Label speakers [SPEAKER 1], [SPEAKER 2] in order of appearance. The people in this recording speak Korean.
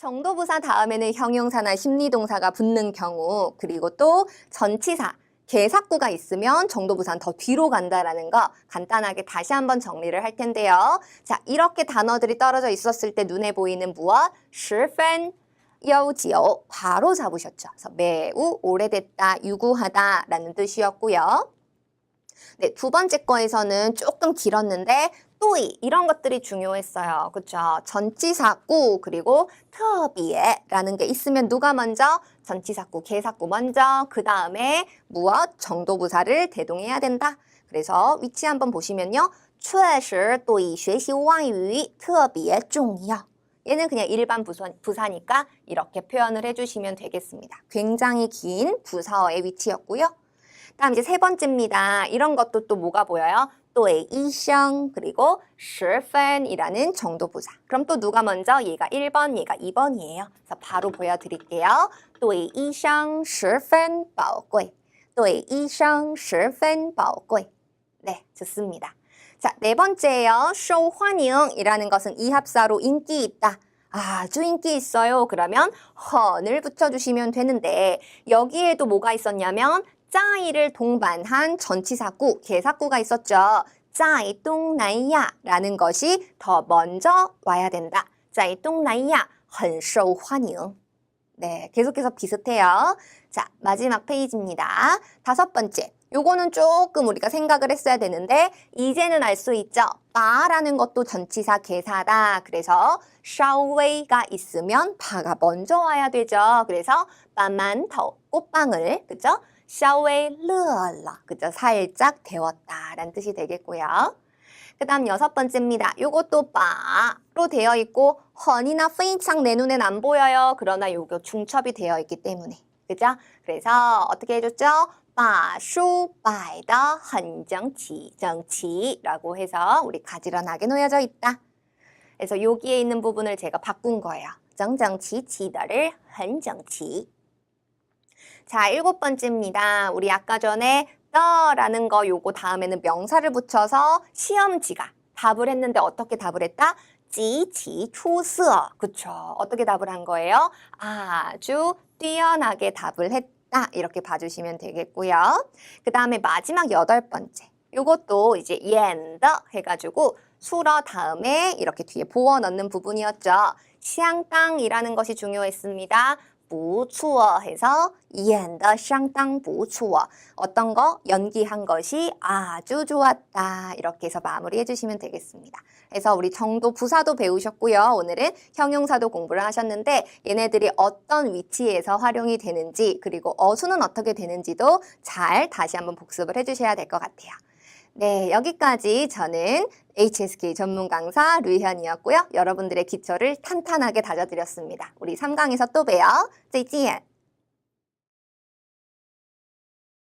[SPEAKER 1] 정도부사 다음에는 형용사나 심리동사가 붙는 경우 그리고 또 전치사, 개사구가 있으면 정도부사는 더 뒤로 간다라는 거 간단하게 다시 한번 정리를 할 텐데요. 자, 이렇게 단어들이 떨어져 있었을 때 눈에 보이는 무엇? 十分 여지요 바로 잡으셨죠. 그래서 매우 오래됐다, 유구하다라는 뜻이었고요. 네, 두 번째 거에서는 조금 길었는데 또이 이런 것들이 중요했어요. 그렇죠? 전치사구 그리고特别라는 게 있으면 누가 먼저 전치사구, 개사구 먼저 그 다음에 무엇 정도부사를 대동해야 된다. 그래서 위치 한번 보시면요. 确实对学习外语特别重要. 얘는 그냥 일반 부사, 부사니까 이렇게 표현을 해주시면 되겠습니다. 굉장히 긴 부사어의 위치였고요. 다음 이제 세 번째입니다. 이런 것도 또 뭐가 보여요? 또의 이성 그리고 十分이라는 정도 부사. 그럼 또 누가 먼저? 얘가 1번, 얘가 2번이에요. 그래서 바로 보여드릴게요. 또의 이성 十分宝贵. 또의 이성 十分宝贵. 네, 좋습니다. 자, 네 번째예요. 受欢迎이라는 것은 이합사로 인기 있다. 아주 인기 있어요. 그러면 헌을 붙여주시면 되는데 여기에도 뭐가 있었냐면 짜이를 동반한 전치사구, 개사구가 있었죠. 짜이 동나이야라는 것이 더 먼저 와야 된다. 짜이 동나이야, 很受欢迎. 네, 계속해서 비슷해요. 자, 마지막 페이지입니다. 다섯 번째. 요거는 조금 우리가 생각을 했어야 되는데 이제는 알 수 있죠. 바라는 것도 전치사 개사다. 그래서 稍微가 있으면 바가 먼저 와야 되죠. 그래서 慢慢头 꽃방울 그죠? 샤웨이 르얼라 그죠? 살짝 데웠다 라는 뜻이 되겠고요. 그 다음 여섯 번째입니다. 요것도 바로 되어 있고 헌이나 페인창 내 눈엔 안 보여요. 그러나 요거 중첩이 되어 있기 때문에 그죠? 그래서 어떻게 해줬죠? 마슈바이더 헌정치 정치라고 해서 우리 가지런하게 놓여져 있다. 그래서 여기에 있는 부분을 제가 바꾼 거예요. 정정치 지더를 헌정치 자, 일곱 번째입니다. 우리 아까 전에 더라는 거 요거 다음에는 명사를 붙여서 시험지가 답을 했는데 어떻게 답을 했다? 지치 추스어. 그쵸. 어떻게 답을 한 거예요? 아주 뛰어나게 답을 했다. 이렇게 봐주시면 되겠고요. 그 다음에 마지막 여덟 번째. 요것도 이제 옌더 해가지고 수러 다음에 이렇게 뒤에 보어 넣는 부분이었죠. 샹땅이라는 것이 중요했습니다. 부추어 해서 이해한다 쌍땅 부추어 어떤 거 연기한 것이 아주 좋았다 이렇게 해서 마무리해 주시면 되겠습니다. 그래서 우리 정도 부사도 배우셨고요. 오늘은 형용사도 공부를 하셨는데 얘네들이 어떤 위치에서 활용이 되는지 그리고 어수는 어떻게 되는지도 잘 다시 한번 복습을 해주셔야 될 것 같아요. 네, 여기까지 저는 HSK 전문 강사 류현이었고요. 여러분들의 기초를 탄탄하게 다져드렸습니다. 우리 3강에서 또 봬요. 再见.